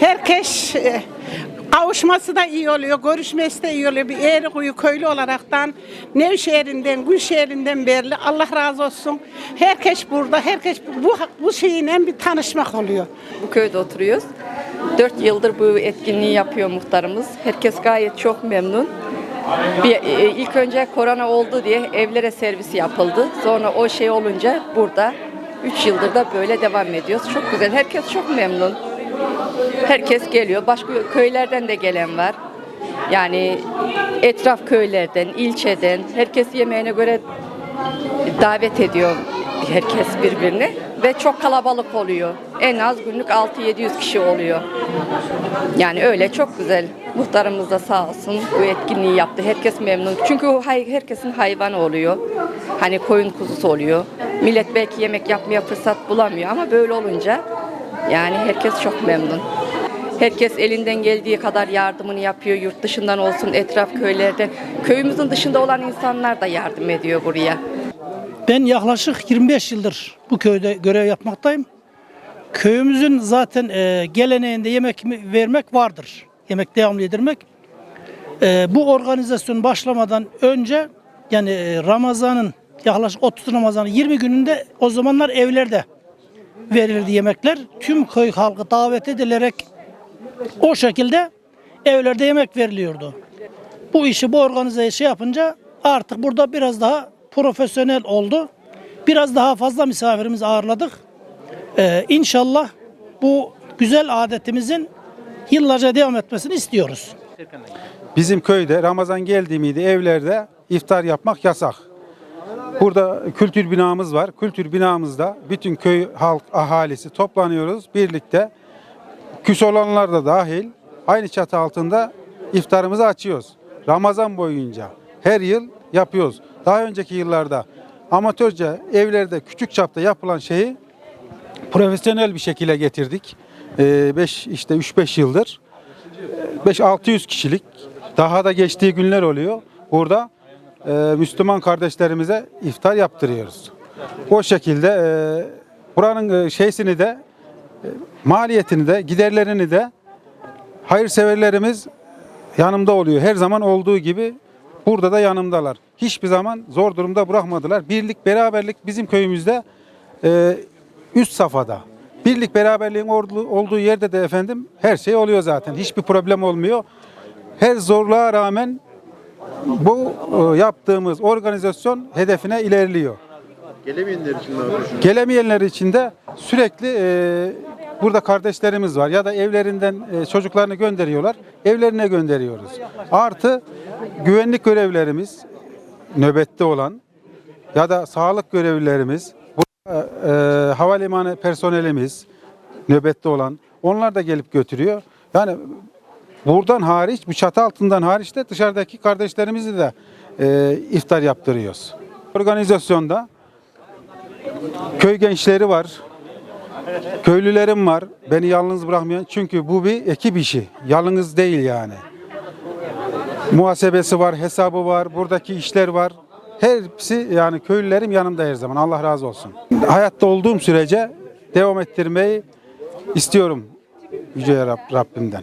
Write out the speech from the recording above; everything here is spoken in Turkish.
Herkes e, kavuşması da iyi oluyor, görüşmesi de iyi oluyor. Bir Eğrikuyu köylü olaraktan, Nevşehir'inden, Gülşehir'inden belli. Allah razı olsun. Herkes burada, herkes bu, bu şeyinle bir tanışmak oluyor. Bu köyde oturuyoruz. 4 yıldır bu etkinliği yapıyor muhtarımız. Herkes gayet çok memnun. Bir, e, ilk önce korona oldu diye evlere servisi yapıldı. Sonra o şey olunca burada 3 yıldır da böyle devam ediyoruz. Çok güzel. Herkes çok memnun. Herkes geliyor. Başka köylerden de gelen var. Yani etraf köylerden, ilçeden herkes yemeğine göre davet ediyor herkes birbirini ve çok kalabalık oluyor. En az günlük 6-700 kişi oluyor. Yani öyle çok güzel. Muhtarımız da sağ olsun bu etkinliği yaptı. Herkes memnun. Çünkü herkesin hayvanı oluyor. Hani koyun kuzusu oluyor. Millet belki yemek yapmaya fırsat bulamıyor ama böyle olunca yani herkes çok memnun. Herkes elinden geldiği kadar yardımını yapıyor. Yurt dışından olsun, etraf köylerde. Köyümüzün dışında olan insanlar da yardım ediyor buraya. Ben yaklaşık 25 yıldır bu köyde görev yapmaktayım. Köyümüzün zaten e, geleneğinde yemek vermek vardır. Yemek devamlı yedirmek. E, bu organizasyon başlamadan önce yani e, Ramazan'ın yaklaşık 30 Ramazan'ın 20 gününde o zamanlar evlerde verilirdi yemekler. Tüm köy halkı davet edilerek o şekilde evlerde yemek veriliyordu. Bu işi bu organizeyi şey yapınca artık burada biraz daha profesyonel oldu. Biraz daha fazla misafirimizi ağırladık. Ee, inşallah bu güzel adetimizin yıllarca devam etmesini istiyoruz. Bizim köyde Ramazan geldi miydi evlerde iftar yapmak yasak. Burada kültür binamız var. Kültür binamızda bütün köy halk ahalisi toplanıyoruz birlikte. Küs olanlar da dahil aynı çatı altında iftarımızı açıyoruz. Ramazan boyunca her yıl yapıyoruz. Daha önceki yıllarda amatörce evlerde küçük çapta yapılan şeyi profesyonel bir şekilde getirdik. 5 işte 3-5 yıldır. 5-600 kişilik daha da geçtiği günler oluyor. Burada e, Müslüman kardeşlerimize iftar yaptırıyoruz. O şekilde e, buranın e, şeysini de e, maliyetini de giderlerini de hayırseverlerimiz yanımda oluyor. Her zaman olduğu gibi burada da yanımdalar. Hiçbir zaman zor durumda bırakmadılar. Birlik, beraberlik bizim köyümüzde e, üst safhada. Birlik, beraberliğin olduğu yerde de efendim her şey oluyor zaten. Hiçbir problem olmuyor. Her zorluğa rağmen bu e, yaptığımız organizasyon hedefine ilerliyor. Gelemeyenler için ne yapıyorsunuz? Gelemeyenler için de sürekli e, burada kardeşlerimiz var ya da evlerinden e, çocuklarını gönderiyorlar. Evlerine gönderiyoruz. Artı güvenlik görevlerimiz nöbette olan ya da sağlık görevlilerimiz, burada, e, havalimanı personelimiz nöbette olan onlar da gelip götürüyor. Yani buradan hariç, bu çatı altından hariç de dışarıdaki kardeşlerimizi de e, iftar yaptırıyoruz. Organizasyonda köy gençleri var. Köylülerim var. Beni yalnız bırakmayan. Çünkü bu bir ekip işi. Yalnız değil yani. Muhasebesi var, hesabı var, buradaki işler var. Hepsi yani köylülerim yanımda her zaman. Allah razı olsun. Hayatta olduğum sürece devam ettirmeyi istiyorum. Yüce Rab- Rabbimden.